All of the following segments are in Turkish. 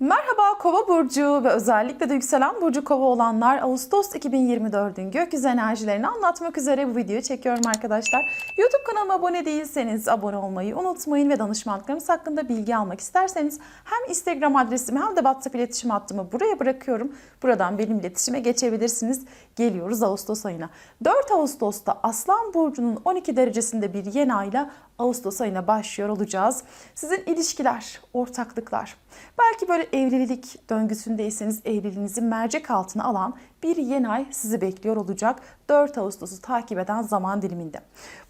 Merhaba Kova burcu ve özellikle de yükselen burcu Kova olanlar Ağustos 2024'ün gökyüzü enerjilerini anlatmak üzere bu videoyu çekiyorum arkadaşlar. YouTube kanalıma abone değilseniz abone olmayı unutmayın ve danışmanlıklarımız hakkında bilgi almak isterseniz hem Instagram adresimi hem de WhatsApp iletişim hattımı buraya bırakıyorum. Buradan benim iletişime geçebilirsiniz. Geliyoruz Ağustos ayına. 4 Ağustos'ta Aslan burcunun 12 derecesinde bir yeni ayla Ağustos ayına başlıyor olacağız. Sizin ilişkiler, ortaklıklar, belki böyle evlilik döngüsündeyseniz evliliğinizi mercek altına alan bir yeni ay sizi bekliyor olacak 4 Ağustos'u takip eden zaman diliminde.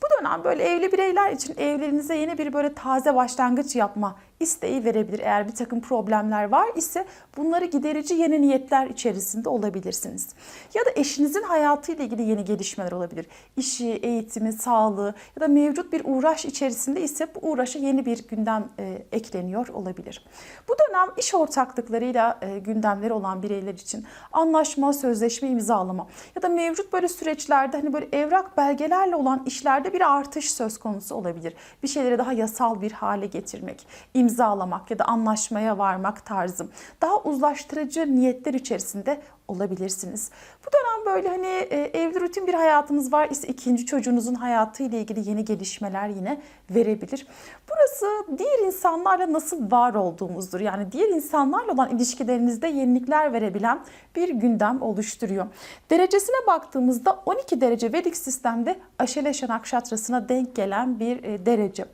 Bu dönem böyle evli bireyler için evliliğinize yeni bir böyle taze başlangıç yapma isteği verebilir. Eğer bir takım problemler var ise bunları giderici yeni niyetler içerisinde olabilirsiniz. Ya da eşinizin hayatıyla ilgili yeni gelişmeler olabilir. İşi, eğitimi, sağlığı ya da mevcut bir uğraş içerisinde ise bu uğraşa yeni bir gündem e, ekleniyor olabilir. Bu dönem iş ortaklıklarıyla e, gündemleri olan bireyler için anlaşma, sözleşme imzalama ya da mevcut böyle süreçlerde hani böyle evrak belgelerle olan işlerde bir artış söz konusu olabilir. Bir şeyleri daha yasal bir hale getirmek, imzalamak ya da anlaşmaya varmak tarzım. Daha uzlaştırıcı niyetler içerisinde olabilirsiniz. Bu dönem böyle hani e, evli rutin bir hayatınız var ise ikinci çocuğunuzun hayatı ile ilgili yeni gelişmeler yine verebilir. Burası diğer insanlarla nasıl var olduğumuzdur. Yani diğer insanlarla olan ilişkilerinizde yenilikler verebilen bir gündem oluşturuyor. Derecesine baktığımızda 12 derece Vedik sistemde Aşeleşa Nakşatrası'na denk gelen bir e, derece.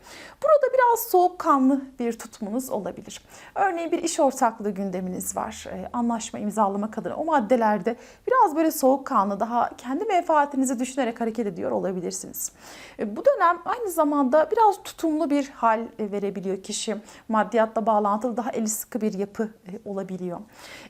Burada biraz soğukkanlı bir tutumunuz olabilir. Örneğin bir iş ortaklığı gündeminiz var. E, anlaşma imzalamak adına o maddelerde biraz böyle soğukkanlı daha kendi menfaatinizi düşünerek hareket ediyor olabilirsiniz. E, Bu dönem aynı zamanda biraz tutumlu bir hal e, verebiliyor kişi. Maddiyatla bağlantılı daha eli sıkı bir yapı e, olabiliyor.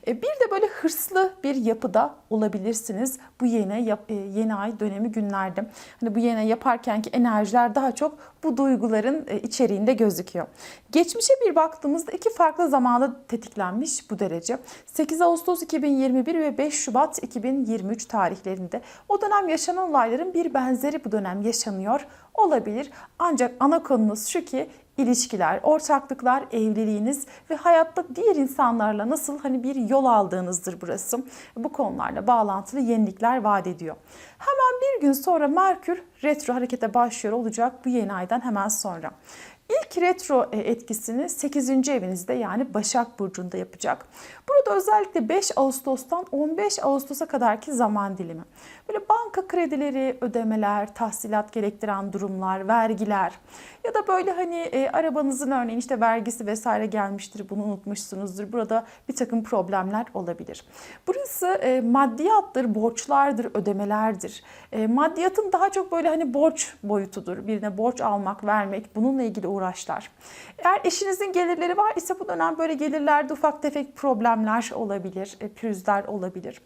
Bir de böyle hırslı bir yapıda olabilirsiniz bu yeni yeni ay dönemi günlerde. Hani bu yeni yaparken ki enerjiler daha çok bu duyguların e, içeriğinde gözüküyor. Geçmişe bir baktığımızda iki farklı zamanda tetiklenmiş bu derece. 8 Ağustos 2021 ve 5 Şubat 2023 tarihlerinde o dönem yaşanan olayların bir benzeri bu dönem yaşanıyor olabilir. Ancak ana konumuz şu ki ilişkiler, ortaklıklar, evliliğiniz ve hayatta diğer insanlarla nasıl hani bir yol aldığınızdır burası. Bu konularla bağlantılı yenilikler vaat ediyor. Hemen bir gün sonra Merkür retro harekete başlıyor olacak bu yeni aydan hemen sonra. İlk retro e, etkisini 8. evinizde yani Başak Burcu'nda yapacak. Burada özellikle 5 Ağustos'tan 15 Ağustos'a kadarki zaman dilimi. Böyle banka kredileri, ödemeler, tahsilat gerektiren durumlar, vergiler ya da böyle hani e, arabanızın örneğin işte vergisi vesaire gelmiştir bunu unutmuşsunuzdur. Burada bir takım problemler olabilir. Burası e, maddiyattır, borçlardır, ödemelerdir. E, maddiyatın daha çok böyle hani borç boyutudur. Birine borç almak, vermek bununla ilgili uğraşlar. Eğer eşinizin gelirleri var ise bu dönem böyle gelirlerde ufak tefek problemler olabilir, e, pürüzler olabilir.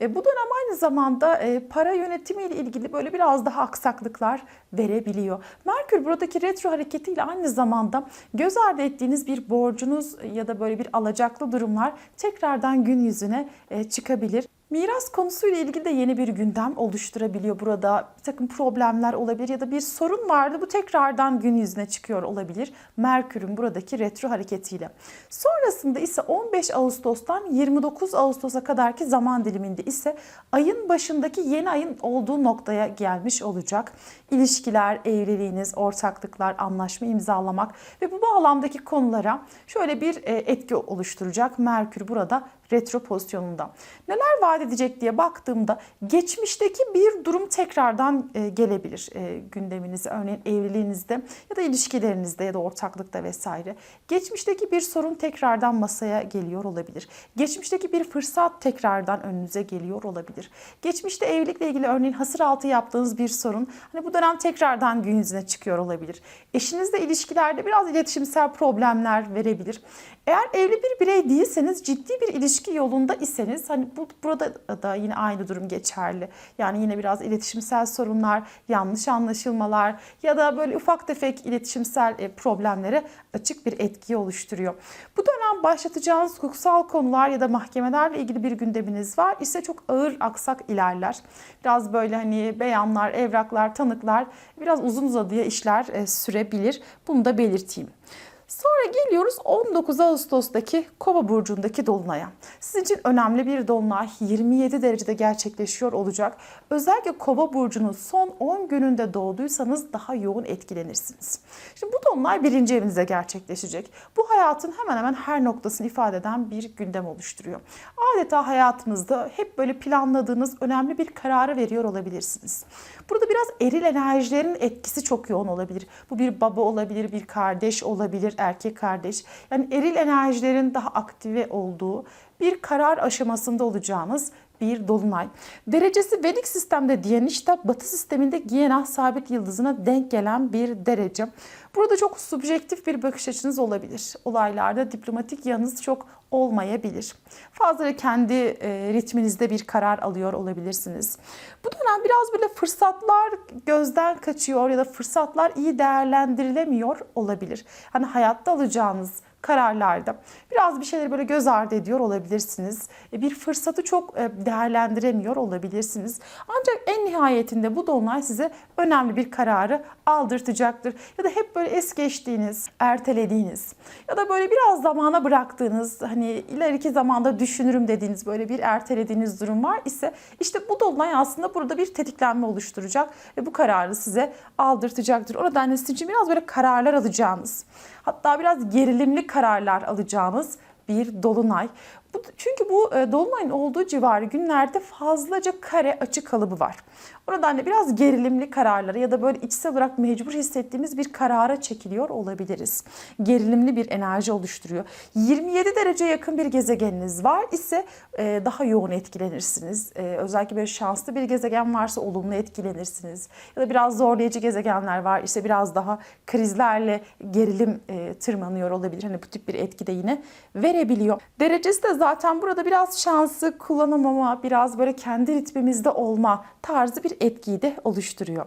E, bu dönem aynı zamanda e, para yönetimi ile ilgili böyle biraz daha aksaklıklar verebiliyor. Merkür buradaki retro hareketiyle aynı zamanda göz ardı ettiğiniz bir borcunuz ya da böyle bir alacaklı durumlar tekrardan gün yüzüne çıkabilir. Miras konusuyla ilgili de yeni bir gündem oluşturabiliyor burada. Bir takım problemler olabilir ya da bir sorun vardı bu tekrardan gün yüzüne çıkıyor olabilir. Merkür'ün buradaki retro hareketiyle. Sonrasında ise 15 Ağustos'tan 29 Ağustos'a kadarki zaman diliminde ise ayın başındaki yeni ayın olduğu noktaya gelmiş olacak. İlişkiler, evliliğiniz, ortaklıklar, anlaşma imzalamak ve bu bağlamdaki konulara şöyle bir e, etki oluşturacak Merkür burada retro pozisyonunda. Neler vaat edecek diye baktığımda geçmişteki bir durum tekrardan e, gelebilir e, gündeminize. Örneğin evliliğinizde ya da ilişkilerinizde ya da ortaklıkta vesaire. Geçmişteki bir sorun tekrardan masaya geliyor olabilir. Geçmişteki bir fırsat tekrardan önünüze geliyor olabilir. Geçmişte evlilikle ilgili örneğin hasır altı yaptığınız bir sorun hani bu dönem tekrardan gün yüzüne çıkıyor olabilir. Eşinizle ilişkilerde biraz iletişimsel problemler verebilir. Eğer evli bir birey değilseniz ciddi bir ilişki yolunda iseniz hani bu burada da yine aynı durum geçerli. Yani yine biraz iletişimsel sorunlar, yanlış anlaşılmalar ya da böyle ufak tefek iletişimsel e, problemlere açık bir etki oluşturuyor. Bu dönem başlatacağınız hukuksal konular ya da mahkemelerle ilgili bir gündeminiz var ise çok ağır aksak ilerler. Biraz böyle hani beyanlar, evraklar, tanıklar biraz uzun uzadıya işler e, sürebilir. Bunu da belirteyim. Sonra geliyoruz 19 Ağustos'taki Kova burcundaki dolunaya. Sizin için önemli bir dolunay 27 derecede gerçekleşiyor olacak. Özellikle Kova burcunun son 10 gününde doğduysanız daha yoğun etkilenirsiniz. Şimdi bu dolunay birinci evinize gerçekleşecek. Bu hayatın hemen hemen her noktasını ifade eden bir gündem oluşturuyor. Adeta hayatınızda hep böyle planladığınız önemli bir kararı veriyor olabilirsiniz. Burada biraz eril enerjilerin etkisi çok yoğun olabilir. Bu bir baba olabilir, bir kardeş olabilir, erkek kardeş. Yani eril enerjilerin daha aktive olduğu bir karar aşamasında olacağınız bir dolunay. Derecesi Vedik sistemde Diyanişta, Batı sisteminde Giyena sabit yıldızına denk gelen bir derece. Burada çok subjektif bir bakış açınız olabilir. Olaylarda diplomatik yanınız çok olmayabilir. Fazla kendi e, ritminizde bir karar alıyor olabilirsiniz. Bu dönem biraz böyle fırsatlar gözden kaçıyor ya da fırsatlar iyi değerlendirilemiyor olabilir. Hani hayatta alacağınız kararlarda biraz bir şeyleri böyle göz ardı ediyor olabilirsiniz. E, Bir fırsatı çok e, değerlendiremiyor olabilirsiniz. Ancak en nihayetinde bu dolunay size önemli bir kararı aldırtacaktır. Ya da hep böyle es geçtiğiniz, ertelediğiniz ya da böyle biraz zamana bıraktığınız hani ileriki zamanda düşünürüm dediğiniz böyle bir ertelediğiniz durum var ise işte bu dolunay aslında burada bir tetiklenme oluşturacak ve bu kararı size aldırtacaktır. O nedenle sizin için biraz böyle kararlar alacağınız hatta biraz gerilimli kararlar alacağınız bir dolunay. Çünkü bu e, dolunayın olduğu civarı günlerde fazlaca kare açı kalıbı var. O nedenle biraz gerilimli kararlara ya da böyle içsel olarak mecbur hissettiğimiz bir karara çekiliyor olabiliriz. Gerilimli bir enerji oluşturuyor. 27 derece yakın bir gezegeniniz var ise e, daha yoğun etkilenirsiniz. E, özellikle böyle şanslı bir gezegen varsa olumlu etkilenirsiniz. Ya da biraz zorlayıcı gezegenler var ise biraz daha krizlerle gerilim e, tırmanıyor olabilir. Hani bu tip bir etki de yine verebiliyor. Derecesi de zaten burada biraz şansı kullanamama, biraz böyle kendi ritmimizde olma tarzı bir etkiyi de oluşturuyor.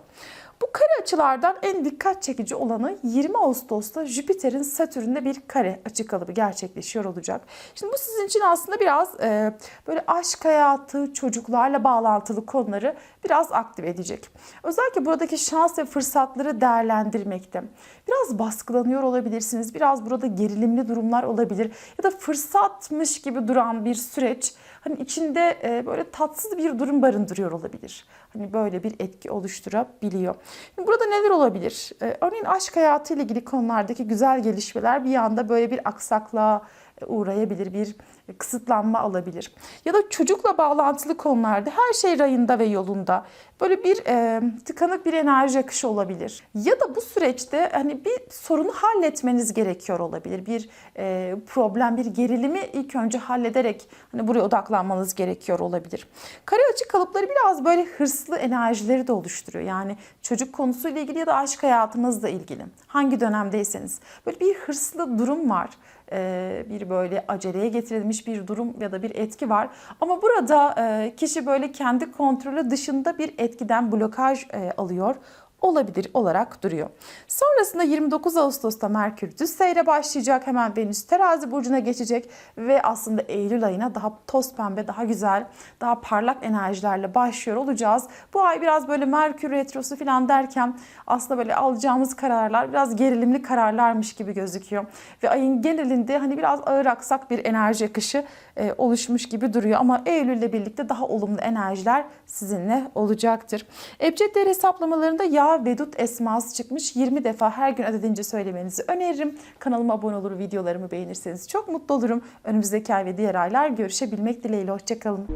Bu kare açılardan en dikkat çekici olanı 20 Ağustos'ta Jüpiter'in Satürn'de bir kare açı kalıbı gerçekleşiyor olacak. Şimdi bu sizin için aslında biraz e, böyle aşk hayatı, çocuklarla bağlantılı konuları biraz aktive edecek. Özellikle buradaki şans ve fırsatları değerlendirmekte. Biraz baskılanıyor olabilirsiniz. Biraz burada gerilimli durumlar olabilir. Ya da fırsatmış gibi duran bir süreç hani içinde e, böyle tatsız bir durum barındırıyor olabilir. Hani böyle bir etki oluşturabiliyor. Şimdi burada neler olabilir? E, örneğin aşk hayatı ile ilgili konulardaki güzel gelişmeler bir anda böyle bir aksaklığa uğrayabilir, bir kısıtlanma alabilir. Ya da çocukla bağlantılı konularda her şey rayında ve yolunda. Böyle bir e, tıkanık bir enerji akışı olabilir. Ya da bu süreçte hani bir sorunu halletmeniz gerekiyor olabilir. Bir e, problem, bir gerilimi ilk önce hallederek hani buraya odaklanmanız gerekiyor olabilir. Kare açı kalıpları biraz böyle hırslı enerjileri de oluşturuyor. Yani çocuk konusuyla ilgili ya da aşk hayatınızla ilgili. Hangi dönemdeyseniz. Böyle bir hırslı durum var bir böyle aceleye getirilmiş bir durum ya da bir etki var. Ama burada kişi böyle kendi kontrolü dışında bir etkiden blokaj alıyor olabilir olarak duruyor. Sonrasında 29 Ağustos'ta Merkür düz seyre başlayacak. Hemen Venüs terazi burcuna geçecek ve aslında Eylül ayına daha toz pembe, daha güzel, daha parlak enerjilerle başlıyor olacağız. Bu ay biraz böyle Merkür retrosu falan derken aslında böyle alacağımız kararlar biraz gerilimli kararlarmış gibi gözüküyor. Ve ayın genelinde hani biraz ağır aksak bir enerji akışı e, oluşmuş gibi duruyor. Ama Eylül'le birlikte daha olumlu enerjiler sizinle olacaktır. Ebced değer hesaplamalarında yağ vedut esması çıkmış. 20 defa her gün adedince söylemenizi öneririm. Kanalıma abone olur, videolarımı beğenirseniz çok mutlu olurum. Önümüzdeki ay ve diğer aylar görüşebilmek dileğiyle. Hoşçakalın.